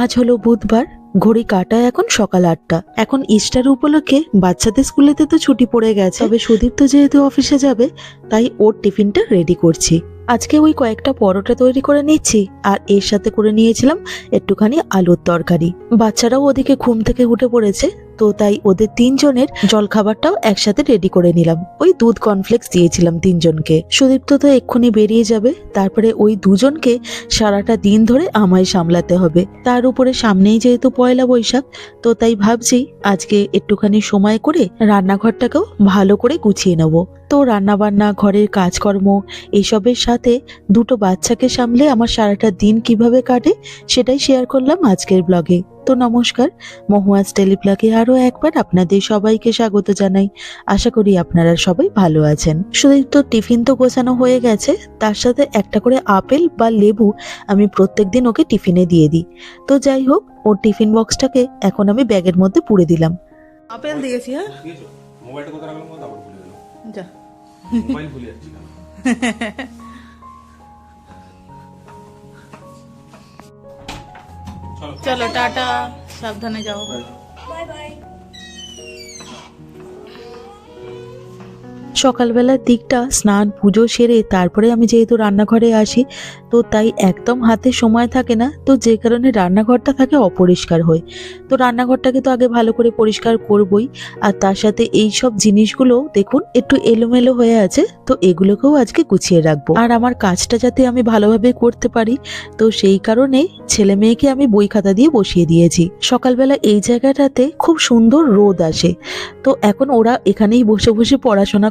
আজ হলো বুধবার, ঘড়ি কাটায় এখন সকাল আটটা। এখন ইস্টার উপলক্ষে বাচ্চাদের স্কুলেতে তো ছুটি পড়ে গেছে। তবে সুদীপ তো যেহেতু অফিসে যাবে, তাই ওর টিফিনটা রেডি করছি। আজকে ওই কয়েকটা পরোটা তৈরি করে নিচ্ছি, আর এর সাথে করে নিয়েছিলাম একটুখানি আলুর তরকারি। বাচ্চারাও ওদিকে ঘুম থেকে উঠে পড়েছে তো তাই ওদের তিনজনের জলখাবারটাও একসাথে রেডি করে নিলাম। ওই দুধ কর্নফ্লেক্স দিয়েছিলাম তিনজনকে। সুদীপ্ত তো এক্ষুনি বেরিয়ে যাবে। তারপরে ওই দুজনকে সারাটা দিন ধরে আমায় সামলাতে হবে। তার উপরে সামনেই যেহেতু পয়লা বৈশাখ, তো তাই ভাবছি আজকে একটুখানি সময় করে রান্নাঘরটাকেও ভালো করে গুছিয়ে নেব। তো রান্নাবান্না, ঘরের কাজকর্ম এইসবের সাথে দুটো বাচ্চাকে সামলে আমার সারাটা দিন কীভাবে কাটে সেটাই শেয়ার করলাম আজকের ব্লগে তো নমস্কার। মহুয়াজ টেলিপ্লাকে আরও একবার আপনাদের সবাইকে স্বাগত জানাই। আশা করি আপনারা সবাই ভালো আছেন। শুধু তো টিফিন তো গোছানো হয়ে গেছে তার সাথে একটা করে আপেল বা লেবু আমি প্রত্যেকদিন ওকে টিফিনে দিয়ে দিই। তো যাই হোক ওর টিফিন বক্সটাকে এখন আমি ব্যাগের মধ্যে পুরে দিলাম। আপেল দিয়েছি হ্যাঁ? মোবাইলটা কোথায় রাখলাম? যা। মোবাইল ভুলে যাচ্ছি চলো চলো টাটা সাবধানে যাও সকালবেলার দিকটা, স্নান, পুজো সেরে তারপরে আমি যেহেতু রান্নাঘরে আসি, তো তাই একদম হাতে সময় থাকে না, তো যে কারণে রান্নাঘরটা থাকে অপরিষ্কার হয়। তো রান্নাঘরটাকে তো আগে ভালো করে পরিষ্কার করবই, আর তার সাথে এই সব জিনিসগুলো দেখুন, একটু এলোমেলো হয়ে আছে, তো এগুলোকেও আজকে গুছিয়ে রাখব। আর আমার কাজটা যাতে আমি ভালোভাবে করতে পারি, তো সেই কারণে ছেলে মেয়েকে আমি বই খাতা দিয়ে বসিয়ে দিয়েছি। সকালবেলা এই জায়গাটাতে খুব সুন্দর রোদ আসে, তো এখন ওরা এখানেই বসে বসে পড়াশোনা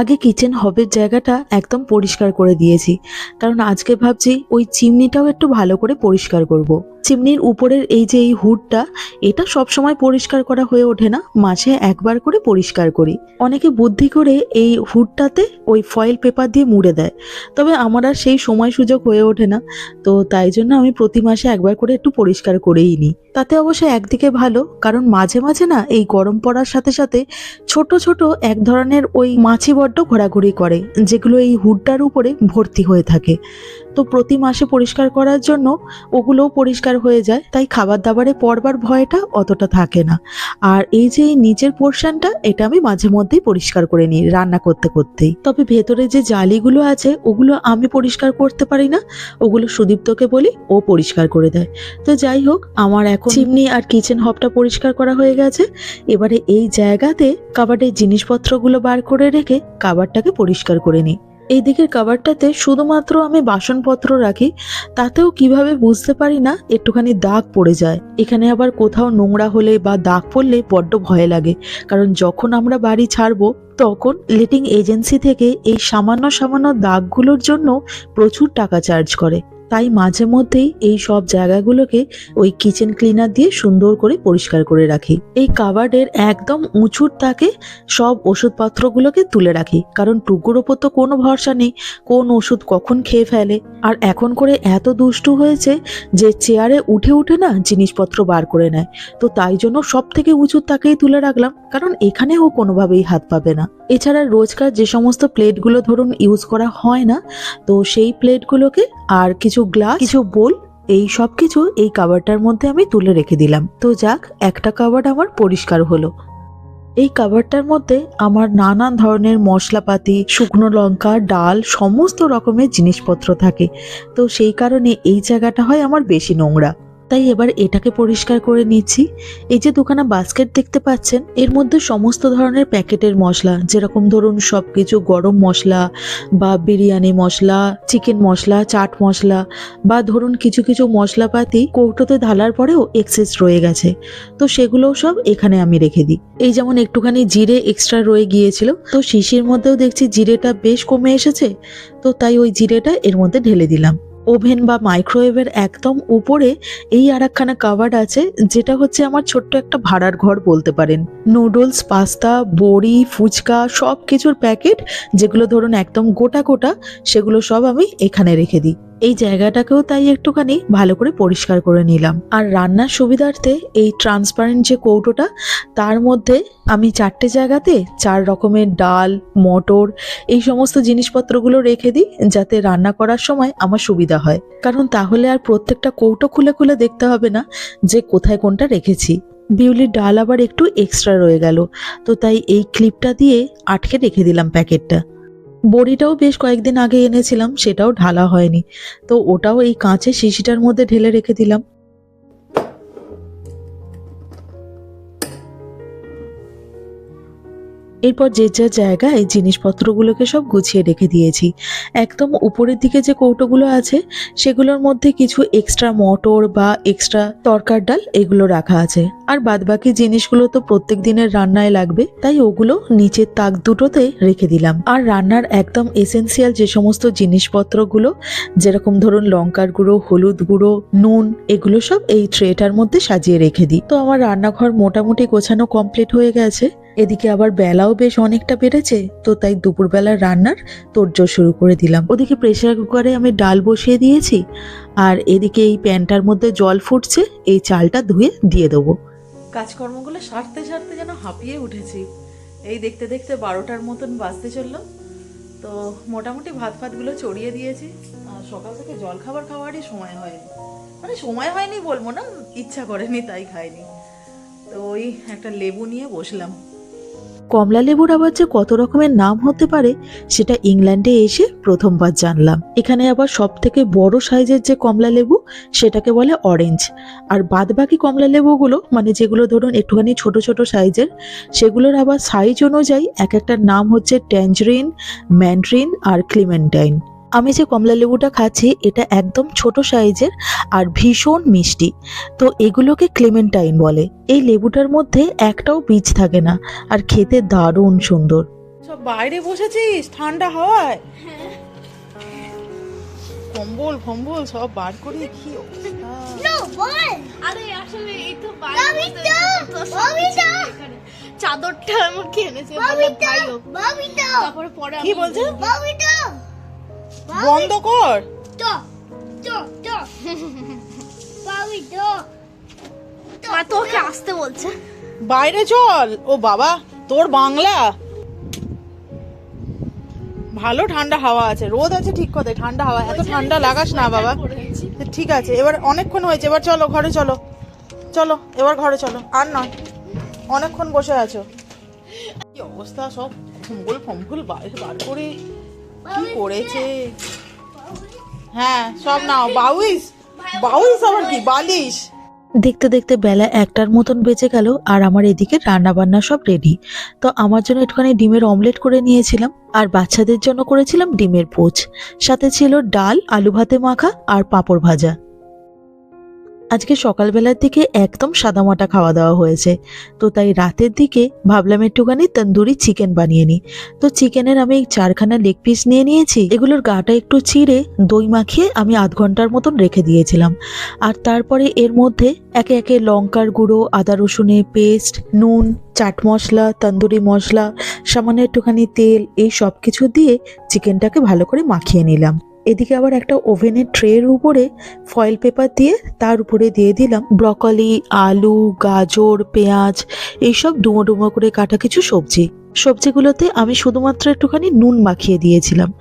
আগে কিচেন হবের জায়গাটা একদম পরিষ্কার করে দিয়েছি। কারণ আজকে ভাবছি ওই চিমনিটাও একটু ভালো করে পরিষ্কার করব। চিমনির উপরের এই যে এই হুডটা, এটা সব সময় পরিষ্কার করা হয়ে ওঠে না মাসে একবার করে পরিষ্কার করি। অনেকে বুদ্ধি করে এই হুডটাতে ওই ফয়েল পেপার দিয়ে মুড়ে দেয়। তবে আমার আর সেই সময় সুযোগ হয়ে ওঠে না, তো তাই জন্য আমি প্রতি মাসে একবার করে একটু পরিষ্কার করেই নিই। তাতে অবশ্য একদিকে ভালো, কারণ মাঝে মাঝে না এই গরম পড়ার সাথে সাথে ছোট ছোট এক ধরনের ওই মাছি বড্ড ঘোরাঘুরি করে, যেগুলো এই হুডটার উপরে ভর্তি হয়ে থাকে। তো প্রতি মাসে পরিষ্কার করার জন্য ওগুলোও পরিষ্কার হয়ে যায়, তাই খাবার দাবারে পড়বার ভয়টা অতটা থাকে না। আর এই যে এই নিচের পোর্শনটা, এটা আমি মাঝে মধ্যেই পরিষ্কার করে নিই রান্না করতে করতেই। তবে ভেতরে যে জালিগুলো আছে, ওগুলো আমি পরিষ্কার করতে পারি না, ওগুলো সুদীপ্তকে বলি, ও পরিষ্কার করে দেয়। তো যাই হোক, আমার এখন চিমনি আর কিচেন হবটা পরিষ্কার করা হয়ে গেছে। এবারে এই জায়গাতে কাবার্ডের জিনিসপত্রগুলো বার করে রেখে কাবারটাকে পরিষ্কার করে নিই। এই দিকের কাবারটাতে শুধুমাত্র আমি বাসনপত্র রাখি, তাতেও কীভাবে বুঝতে পারি না, একটুখানি দাগ পড়ে যায়। এখানে আবার কোথাও নোংরা হলে বা দাগ পড়লে বড্ড ভয় লাগে, কারণ যখন আমরা বাড়ি ছাড়বো, তখন লেটিং এজেন্সি থেকে এই সামান্য সামান্য দাগগুলোর জন্য প্রচুর টাকা চার্জ করে। তাই মাঝে মধ্যেই এই সব জায়গাগুলোকে ওই কিচেন ক্লিনার দিয়ে সুন্দর করে পরিষ্কার করে রাখি। এই কাবার্ডের একদম উঁচুর তাকে সব ওষুধপত্রগুলোকে তুলে রাখি, কারণ টুকুর ওপর তো কোনো ভরসা নেই, কোন ওষুধ কখন খেয়ে ফেলে। আর এখন করে এত দুষ্টু হয়েছে যে চেয়ারে উঠে উঠে না জিনিসপত্র বার করে নেয়। তো তাই জন্য সব থেকে উঁচুর তাকেই তুলে রাখলাম, কারণ এখানে ও কোনোভাবেই হাত পাবে না। এছাড়া রোজকার যে সমস্ত প্লেটগুলো ধরুন ইউজ করা হয় না, তো সেই প্লেটগুলোকে আর কিছু গ্লাস কিছু বোল এই সব কিছু এই কাবারটার মধ্যে আমি তুলে রেখে দিলাম। তো যাক, একটা কাবার আমার পরিষ্কার হলো। এই কাবারটার মধ্যে আমার নানান ধরনের মশলাপাতি, শুকনো লঙ্কা, ডাল, সমস্ত রকমের জিনিসপত্র থাকে। তো সেই কারণে এই জায়গাটা হয় আমার বেশি নোংরা। তাই এবার এটাকে পরিষ্কার করে নিচ্ছি। এই যে দুখানা বাস্কেট দেখতে পাচ্ছেন, এর মধ্যে সমস্ত ধরনের প্যাকেটের মশলা, যেরকম ধরুন সব কিছু গরম মশলা বা বিরিয়ানি মশলা চিকেন মশলা, চাট মশলা বা ধরুন কিছু কিছু মশলাপাতি কৌটোতে ঢালার পরেও এক্সেস রয়ে গেছে। তো সেগুলোও সব এখানে আমি রেখে দিই। এই যেমন একটুখানি জিরে এক্সট্রা রয়ে গিয়েছিল, তো শিশির মধ্যেও দেখছি জিরেটা বেশ কমে এসেছে, তো তাই ওই জিরেটা এর মধ্যে ঢেলে দিলাম। ওভেন বা মাইক্রোওয়েভের একদম উপরে এই আর একখানা কাভার্ড আছে, যেটা হচ্ছে আমার ছোট্ট একটা ভাড়ার ঘর বলতে পারেন। নুডলস, পাস্তা, বড়ি, ফুচকা সব কিছুর প্যাকেট, যেগুলো ধরুন একদম গোটা গোটা, সেগুলো সব আমি এখানে রেখে দিই। এই জায়গাটাকেও তাই একটুখানি ভালো করে পরিষ্কার করে নিলাম। আর রান্নার সুবিধার্থে এই ট্রান্সপারেন্ট যে কৌটোটা, তার মধ্যে আমি চারটে জায়গাতে চার রকমের ডাল, মটর, এই সমস্ত জিনিসপত্রগুলো রেখে দিই যাতে রান্না করার সময় আমার সুবিধা হয়। কারণ তাহলে আর প্রত্যেকটা কৌটো খুলে খুলে দেখতে হবে না যে কোথায় কোনটা রেখেছি। বিউলির ডাল আবার একটু এক্সট্রা রয়ে গেল। তো তাই এই ক্লিপটা দিয়ে আটকে রেখে দিলাম প্যাকেটটা। বড়িটাও বেশ কয়েকদিন আগে এনেছিলাম, সেটাও ঢালা হয়নি। তো ওটাও এই কাঁচের শিশিটার মধ্যে ঢেলে রেখে দিলাম। এরপর যে যার জায়গায় জিনিসপত্রগুলোকে সব গুছিয়ে রেখে দিয়েছি। একদম উপরের দিকে যে কৌটোগুলো আছে, সেগুলোর মধ্যে কিছু এক্সট্রা মটর বা এক্সট্রা তরকার ডাল এগুলো রাখা আছে। আর বাদবাকি জিনিসগুলো তো প্রত্যেক দিনের রান্নায় লাগবে, তাই ওগুলো নিচের তাক দুটোতে রেখে দিলাম। আর রান্নার একদম এসেন্সিয়াল যে সমস্ত জিনিসপত্রগুলো, যেরকম ধরুন লঙ্কার গুঁড়ো, হলুদ গুঁড়ো, নুন, এগুলো সব এই ট্রেটার মধ্যে সাজিয়ে রেখে দিই। তো আমার রান্নাঘর মোটামুটি গোছানো কমপ্লিট হয়ে গেছে। এদিকে আবার বেলাও বেশ অনেকটা বেড়েছে, তো তাই দুপুরবেলার রান্নার তোড়জোড় শুরু করে দিলাম। ওদিকে প্রেসার কুকারে আমি ডাল বসিয়ে দিয়েছি, আর এদিকে এই প্যানটার মধ্যে জল ফুটছে, এই চালটা ধুয়ে দিয়ে দেবো। কাজকর্মগুলো সারতে সারতে যেন হাঁপিয়ে উঠেছি। এই দেখতে দেখতে বারোটার মতন বাজতে চলল। তো মোটামুটি ভাত ফাতগুলো চড়িয়ে দিয়েছি। আর সকাল থেকে জল খাবার খাওয়ারই সময় হয়নি। মানে সময় হয়নি বলব না, ইচ্ছা করেনি তাই খাইনি। তো ওই একটা লেবু নিয়ে বসলাম। কমলা লেবুর আবার যে কত রকমের নাম হতে পারে, সেটা ইংল্যান্ডে এসে প্রথমবার জানলাম। এখানে আবার সব থেকে বড় সাইজের যে কমলা লেবু, সেটাকে বলে অরেঞ্জ আর বাদ বাকি কমলা লেবুগুলো মানে যেগুলো ধরুন একটুখানি ছোট ছোট সাইজের, সেগুলোর আবার সাইজ অনুযায়ী এক একটা নাম হচ্ছে ট্যাঞ্জরিন ম্যান্ড্রিন আর ক্লিমেন্টাইন আমি যে কমলা লেবুটা খাচ্ছি এটা একদম ছোট সাইজের আর ভীষণ মিষ্টি। তো এগুলোকে ক্লেমেন্টাইন বলে। এই লেবুটার মধ্যে একটাও বীজ থাকে না আর খেতে দারুণ সুন্দর। সব বাইরে বসেছিস? ঠান্ডা হাওয়ায়? কম্বল ফম্বল সব বার করে কি। চাদরটা হোক। ববিতা! তারপরে পরে কি বলছে? ববিতা! বন্ধ কর। তো তো তো ববিতা মা তোকে আসতে বলছে। বাইরে চল। ও বাবা তোর বাংলা। ভালো ঠান্ডা হাওয়া আছে। রোদ আছে ঠিক কথা ঠান্ডা হাওয়া। এত ঠান্ডা লাগাস না বাবা। ঠিক আছে এবার অনেকক্ষণ হয়েছে। এবার চলো ঘরে চলো। চলো এবার ঘরে চলো। আর নয় অনেকক্ষণ বসে আছো। কি অবস্থা সব? ফম্বল ফম্বল বাইরে বার করে কি করেছে? হ্যাঁ সব নাও বাউইস? বাউইস? আবার কি? বালিশ? দেখতে দেখতে বেলা একটার মতন বেঁচে গেল আর আমার এদিকে রান্না বান্না সব রেডি তো আমার জন্য একটুখানি ডিমের অমলেট করে নিয়েছিলাম আর বাচ্চাদের জন্য করেছিলাম ডিমের পোচ। সাথে ছিল ডাল আলু ভাতে মাখা আর পাঁপড় ভাজা। আজকে সকালবেলার দিকে একদম সাদামাটা খাওয়া দাওয়া হয়েছে। তো তাই রাতের দিকে ভাবলাম একটুখানি তন্দুরি চিকেন বানিয়ে নিই। তো চিকেনের আমি চারখানা লেগ পিস নিয়ে নিয়েছি। এগুলোর গাটা একটু চিড়ে দই মাখিয়ে আমি আধ ঘণ্টার মতন রেখে দিয়েছিলাম। আর তারপরে এর মধ্যে একে একে লঙ্কার গুঁড়ো, আদা রসুনের পেস্ট নুন, চাট মশলা, তন্দুরি মশলা, সামান্য একটুখানি তেল এই সব কিছু দিয়ে চিকেনটাকে ভালো করে মাখিয়ে নিলাম। এদিকে আবার একটা ওভেনের ট্রের উপরে ফয়েল পেপার দিয়ে তার উপরে দিয়ে দিলাম ব্রকলি আলু, গাজর, পেঁয়াজ, এইসব ডুমো ডুমো করে কাটা কিছু সবজি। সবজিগুলোতে আমি শুধুমাত্র একটুখানি নুন মাখিয়ে দিয়েছিলাম।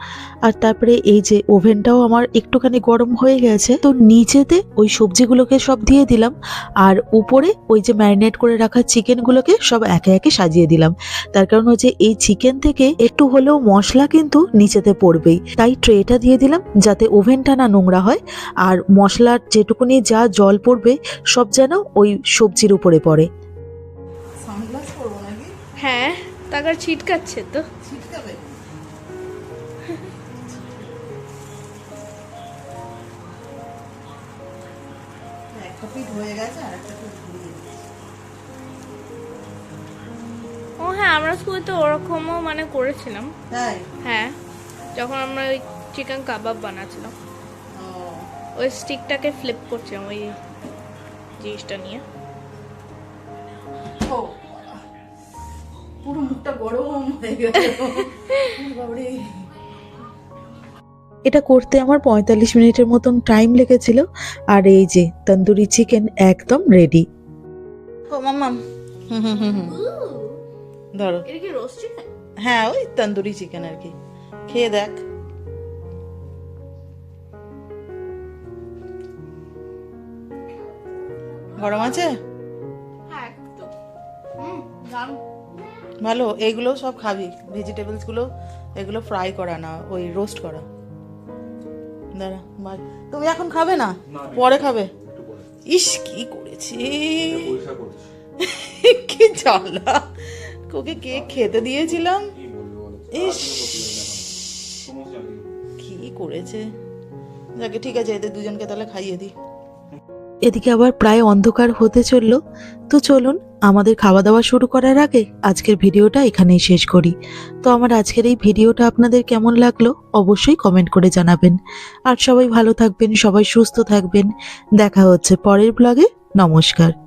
আর তারপরে এই যে ওভেনটাও আমার একটুখানি গরম হয়ে গেছে তো নিচেতে ওই সবজিগুলোকে সব দিয়ে দিলাম। আর উপরে ওই যে ম্যারিনেট করে রাখা চিকেনগুলোকে সব একে একে সাজিয়ে দিলাম। তার কারণ হচ্ছে এই চিকেন থেকে একটু হলেও মশলা কিন্তু নিচেতে পড়বেই। তাই ট্রেটা দিয়ে দিলাম যাতে ওভেনটা না নোংরা হয়। আর মশলার যেটুকুনি যা জল পড়বে সব যেন ওই সবজির উপরে পড়ে। হ্যাঁ। তাকার ছিটকাচ্ছে তো। ছিটকাবে? হয়ে। ও হ্যাঁ আমরা স্কুলে তো ওরকমও মানে করেছিলাম। হ্যাঁ যখন আমরা ওই চিকেন কাবাব বানাচ্ছিলাম। ওই স্টিকটাকে ফ্লিপ করছিলাম ওই জিনিসটা নিয়ে। পুরো মুখটা গরম হয়ে গেল। বাবারে। এটা করতে আমার পঁয়তাল্লিশ মিনিটের মতন টাইম লেগেছিল আর এই যে তন্দুরি চিকেন একদম রেডি ও মাম্মাম হুম হুম হুম হুম ধরো। এটা কি রোস্ট চিকেন হ্যাঁ ওই তন্দুরি চিকেন আর কি। খেয়ে দেখ। গরম আছে? হ্যাঁ একটু। হুম দারুণ। ভালো এইগুলো সব খাবি। ভেজিটেবলসগুলো এগুলো ফ্রাই করা না ওই রোস্ট করা। দাঁড়া ভাই তুমি এখন খাবে না? পরে খাবে? ইস কি করেছি? কি জ্বালা। ওকে কেক খেতে দিয়েছিলাম? ইস। কি করেছে? যাকে ঠিক আছে এদের দুজনকে তাহলে খাইয়ে দিই। এদিকে আবার প্রায় অন্ধকার হতে চলল। তো চলুন, আমাদের খাওয়া দাওয়া শুরু করার আগে আজকের ভিডিওটা এখানেই শেষ করি। তো আমার আজকের এই ভিডিওটা আপনাদের কেমন লাগল অবশ্যই কমেন্ট করে জানাবেন। আর সবাই ভালো থাকবেন, সবাই সুস্থ থাকবেন। দেখা হচ্ছে পরের ব্লগে নমস্কার।